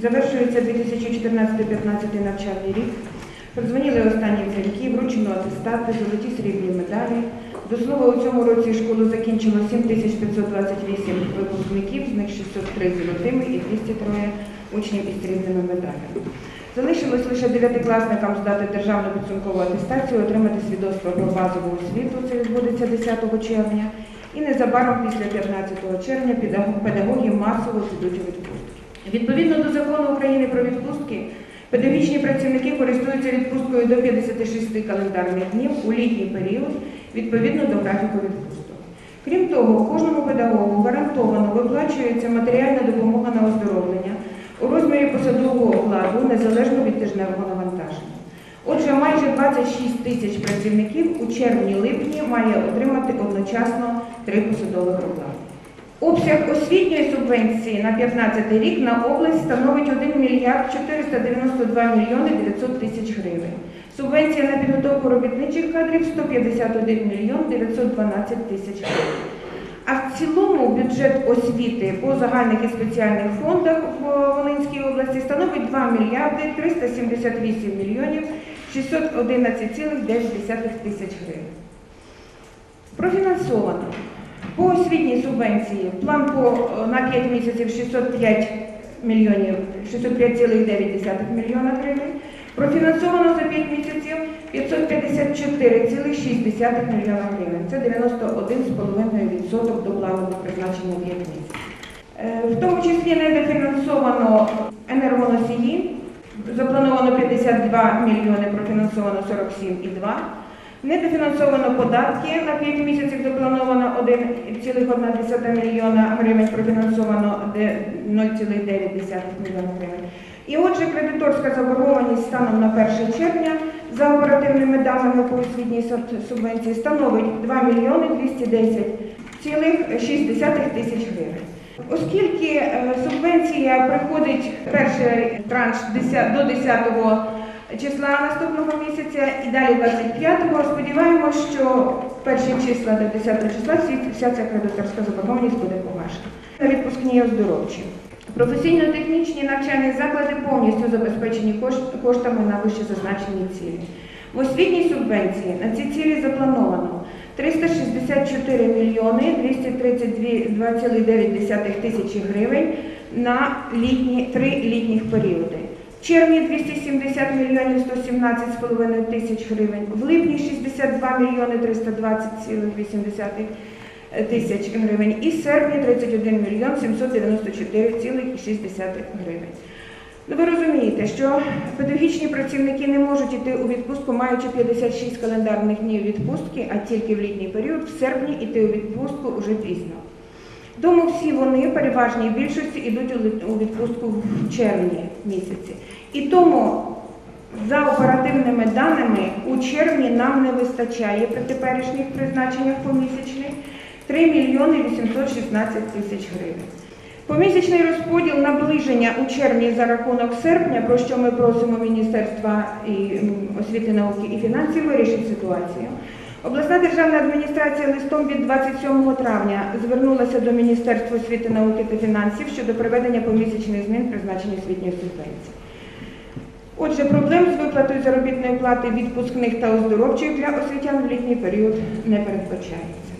Завершується 2014-15 навчальний рік. Продзвонили останні дзвінки, вручено атестати, золоті срібні медалі. До слова, у цьому році школу закінчило 7528 випускників, з них 603 золотими і 203 учнів із срібними медалями. Залишилось лише дев'ятикласникам здати державну підсумкову атестацію, отримати свідоцтво про базову освіту, це відбудеться 10 червня. І незабаром після 15 червня педагоги масово підуть у відпустки. Відповідно до закону України про відпустки, педагогічні працівники користуються відпусткою до 56 календарних днів у літній період відповідно до графіку відпусток. Крім того, кожному педагогу гарантовано виплачується матеріальна допомога на оздоровлення у розмірі посадового окладу незалежно від тижневого навантаження. Отже, майже 26 тисяч працівників у червні-липні має отримати одночасно три посадових оклади. Обсяг освітньої субвенції на 15 рік на область становить 1 мільярд 492 мільйони 900 тисяч гривень. Субвенція на підготовку робітничих кадрів 151 мільйон 912 тисяч гривень. А в цілому бюджет освіти по загальних і спеціальних фондах в Волинській області становить 2 мільярди 378 мільйонів 611,9 тисяч гривень. Профінансовано по освітній субвенції план по е, на 5 місяців 605 мільйонів 605,9 мільйона гривень. Профінансовано за 5 місяців 554,6 мільйона гривень. Це 91,5% до планового призначення 5 місяців. Е, В тому числі недофінансовано енергоносії. Заплановано 52 мільйони, профінансовано 47,2. Недофінансовано податки на 5 місяців заплановано 1,1 мільйона гривень, профінансовано де- 0,9 мільйона гривень. І отже, кредиторська заборгованість станом на 1 червня за оперативними даними по освітній субвенції становить 2 мільйони 210,6 тисяч гривень. Оскільки е, субвенція приходить перший транш до 10 числа наступного місяця і далі 25-го, сподіваємося, що перші числа до 10 числа вся ця кредиторська заборгованість буде погашена. На відпускні оздоровчі. Професійно-технічні навчальні заклади повністю забезпечені коштами на вище зазначені цілі. В освітній субвенції на ці цілі заплановано 364 мільйони 232,9 тисячі гривень на літні, три літніх періоди. В червні 270 мільйонів 117,5 тисяч гривень, в липні 62 мільйони 320,8 тисяч гривень і в серпні 31 мільйон 794,6 гривень. Ну, ви розумієте, що педагогічні працівники не можуть йти у відпустку, маючи 56 календарних днів відпустки, а тільки в літній період, в серпні йти у відпустку вже пізно. Тому всі вони переважній більшості йдуть у відпустку в червні місяці. І тому за оперативними даними у червні нам не вистачає при теперішніх призначеннях помісячних 3 мільйони 816 тисяч гривень. Помісячний розподіл наближення у червні за рахунок серпня, про що ми просимо Міністерства освіти, науки і фінансів вирішити ситуацію. Обласна державна адміністрація листом від 27 травня звернулася до Міністерства освіти, науки та фінансів щодо проведення помісячних змін призначення освітньої субвенції. Отже, проблем з виплатою заробітної плати відпускних та оздоровчих для освітян в літній період не передбачається.